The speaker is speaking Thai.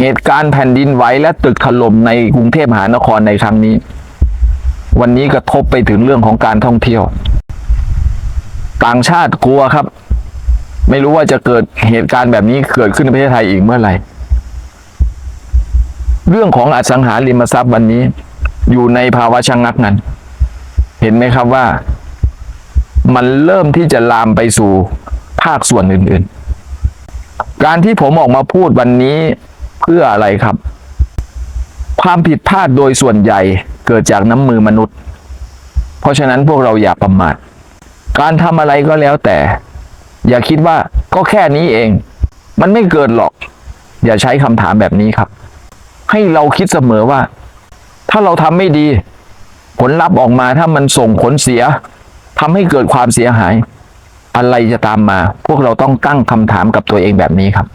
เหตุการณ์แผ่นดินไหวและตึกถล่มในกรุงเทพมหานครในครั้งนี้ วันนี้กระทบไปถึงเรื่องของการท่องเที่ยว ต่างชาติกลัวครับ ไม่รู้ว่าจะเกิดเหตุการณ์แบบนี้เกิดขึ้นในประเทศไทยอีกเมื่อไหร่ เรื่องของอสังหาริมทรัพย์วันนี้ อยู่ในภาวะชะงงักงันเห็นไหมครับว่า มันเริ่มที่จะลามไปสู่ภาคส่วนอื่น ๆ การที่ผมออกมาพูดวันนี้ เพื่ออะไรครับ ความผิดพลาดโดยส่วนใหญ่เกิดจากน้ำมือมนุษย์ เพราะฉะนั้นพวกเราอย่าประมาทการทำอะไรก็แล้วแต่ อย่าคิดว่าก็แค่นี้เอง มันไม่เกินหรอก อย่าใช้คำถามแบบนี้ครับ ให้เราคิดเสมอว่า ถ้าเราทำไม่ดี ผลลัพธ์ออกมาถ้ามันส่งผลเสียทำให้เกิดความเสียหาย อะไรจะตามมา พวกเราต้องตั้งคำถามกับตัวเองแบบนี้ครับ